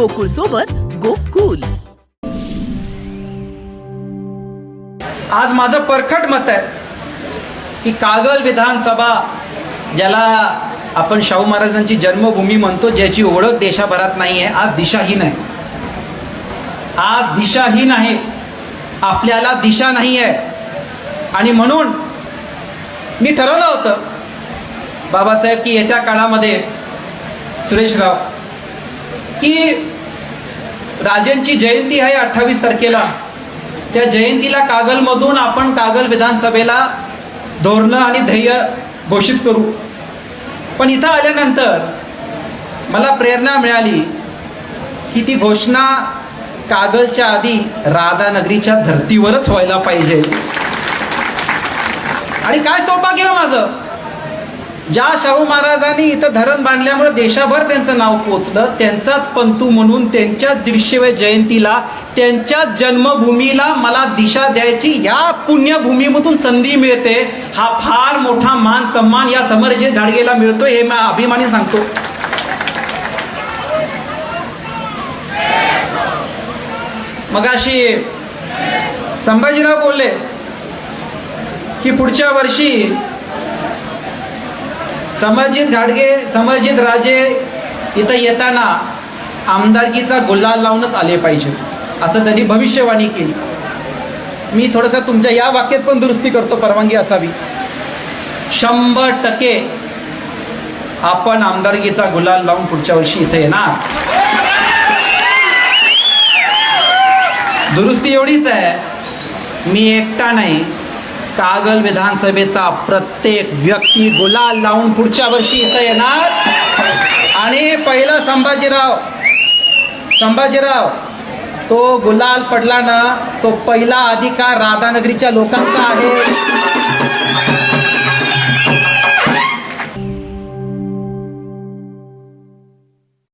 गोकुळ सोबत गोकुल. आज माझं परखट मत आहे की कागल विधानसभा ज्याला आपण शाहू महाराजांची जन्मभूमी म्हणतो ज्याची ओळख देशाभरात नाही आहे आज दिशाहीन आहे. आज दिशाहीन आहे. आपल्याला दिशा नाही आहे आणि म्हणून मी ठरवलं होतं बाबासाहेब की येत्या काळामध्ये सुरेशराव की राजेंची जयंती आहे अठ्ठावीस तारखेला. त्या जयंतीला कागलमधून आपण कागल विधानसभेला धोरणं आणि ध्येय घोषित करू. पण इथं आल्यानंतर मला प्रेरणा मिळाली की ती घोषणा कागलच्या आधी राधानगरीच्या धर्तीवरच व्हायला पाहिजे. आणि काय सौभाग्य हो माझं? ज्या शाहू महाराजांनी इथं धरण बांधल्यामुळे देशाभर त्यांचं नाव पोचलं त्यांचाच पंतू म्हणून त्यांच्या दीडशेव्या जयंतीला त्यांच्या जन्मभूमीला मला दिशा द्यायची या पुण्यभूमीमधून संधी मिळते. हा फार मोठा मान सन्मान या समरजित धाडगेला मिळतो हे मी अभिमानी सांगतो. मग अशी संभाजीराव बोलले की पुढच्या वर्षी समरजित घाडगे समरजित राजे इथं येताना आमदारकीचा गुलाल लावूनच आले पाहिजे. असं त्यांनी भविष्यवाणी केली. मी थोडंसं तुमच्या या वाक्यात पण दुरुस्ती करतो परवानगी असावी. शंभर टक्के आपण आमदारकीचा गुलाल लावून पुढच्या वर्षी इथे येणार. दुरुस्ती एवढीच आहे मी एकटा नाही. कागल विधानसभेचा प्रत्येक व्यक्ती गुलाल लावून पुढच्या वर्षी इथं येणार. आणि पहिलं संभाजीराव संभाजीराव तो गुलाल पडला ना तो पहिला अधिकार राधानगरीच्या लोकांचा आहे.